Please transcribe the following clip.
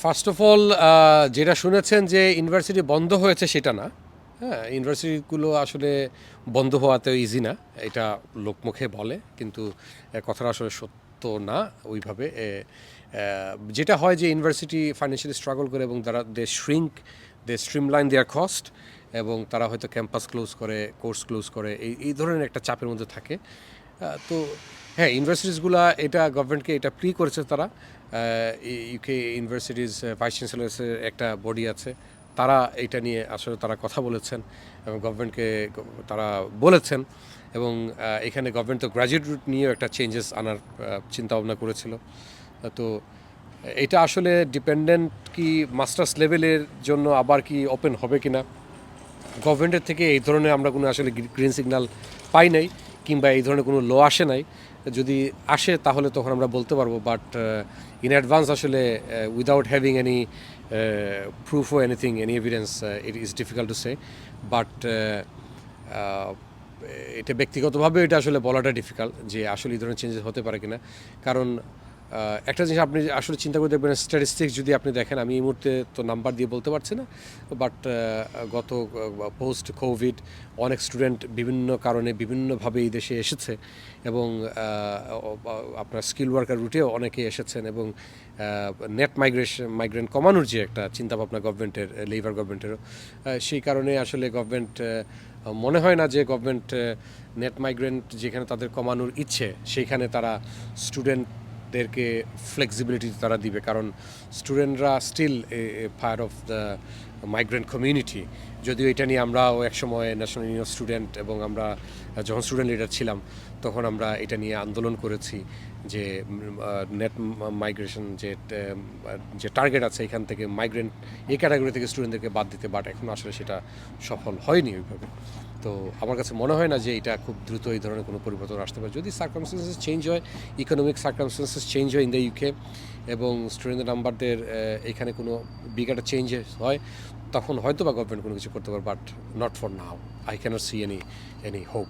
First of all যেটা শুনেছেন যে ইউনিভার্সিটি বন্ধ হয়েছে সেটা না। হ্যাঁ ইউনিভার্সিটিগুলো আসলে বন্ধ হওয়াতে ইজি না, এটা লোকমুখে বলে, কিন্তু কথাটা আসলে সত্য না ওইভাবে। যেটা হয় যে ইউনিভার্সিটি ফাইন্যান্সিয়ালি স্ট্রাগল করে এবং তারা they shrink they streamline their cost এবং তারা হয়তো ক্যাম্পাস ক্লোজ করে কোর্স ক্লোজ করে, এই এই ধরনের একটা চাপের মধ্যে থাকে। তো হ্যাঁ ইউনিভার্সিটিসগুলো এটা গভর্নমেন্টকে এটা প্রি করেছে তারা। ইউকে ইউনিভার্সিটিজ ভাইস চ্যান্সেলার্সের একটা বডি আছে। তারা এটা নিয়ে আসলে তারা কথা বলেছেন এবং গভর্নমেন্টকে তারা বলেছেন এবং এখানে গভর্নমেন্ট তো গ্র্যাজুয়েট রুট নিয়েও একটা চেঞ্জেস আনার চিন্তা ভাবনা করেছিল। তো এটা আসলে ডিপেন্ডেন্ট কি মাস্টার্স লেভেলের জন্য আবার কি ওপেন হবে কিনা? গভর্নমেন্টের থেকে এই ধরনের আমরা কোনো আসলে গ্রিন সিগন্যাল পাই নাই। কিংবা এই ধরনের কোনো ল আসে নাই, যদি আসে তাহলে তখন আমরা বলতে পারব বাট ইন অ্যাডভান্স আসলে without having any proof O anything any evidence it is difficult to say but এটা ব্যক্তিগতভাবে এটা আসলে বলাটা ডিফিকাল্ট যে আসলে এই ধরনের চেঞ্জেস হতে পারে কিনা। কারণ একটা জিনিস আপনি আসলে চিন্তা করে দেখবেন স্ট্যাটিস্টিক্স যদি আপনি দেখেন, আমি এই মুহূর্তে তো নাম্বার দিয়ে বলতে পারছি না বাট গত পোস্ট কোভিড অনেক স্টুডেন্ট বিভিন্ন কারণে বিভিন্নভাবে এই দেশে এসেছে এবং আপনার স্কিল ওয়ার্কার রুটেও অনেকে এসেছেন এবং নেট মাইগ্রেশন মাইগ্রেন্ট কমানোর যে একটা চিন্তাভাবনা গভর্নমেন্টের লেবার গভর্নমেন্টেরও সেই কারণে আসলে গভর্নমেন্ট মনে হয় না যে গভর্নমেন্ট নেট মাইগ্রেন্ট যেখানে তাদের কমানোর ইচ্ছে সেইখানে তারা স্টুডেন্টদেরকে ফ্লেক্সিবিলিটি তারা দিবে। কারণ স্টুডেন্টরা still fire of the migrant community যদিও এটা নিয়ে আমরাও একসময় ন্যাশনাল ইউনিয়ন স্টুডেন্ট এবং আমরা যখন স্টুডেন্ট লিডার ছিলাম, তখন আমরা এটা নিয়ে আন্দোলন করেছি যে নেট মাইগ্রেশন যে যে টার্গেট আছে এখান থেকে মাইগ্রেন্ট এই ক্যাটাগরি থেকে স্টুডেন্টদেরকে বাদ দিতে। বাট এখন আসলে সেটা সফল হয়নি ওইভাবে। তো আমার কাছে মনে হয় না যে এটা খুব দ্রুত এই ধরনের কোনো পরিবর্তন আসতে পারে। যদি সার্কামস্টেন্সেস চেঞ্জ হয় ইকোনমিক সার্কামস্টেন্সেস চেঞ্জ হয় ইন দ্য ইউকে এবং স্টুডেন্টের নাম্বারদের এখানে কোনো বিগ একটা চেঞ্জেস হয়, তখন হয়তো বা গভর্নমেন্ট কোনো কিছু করতে পারে but not for now I cannot see any any hope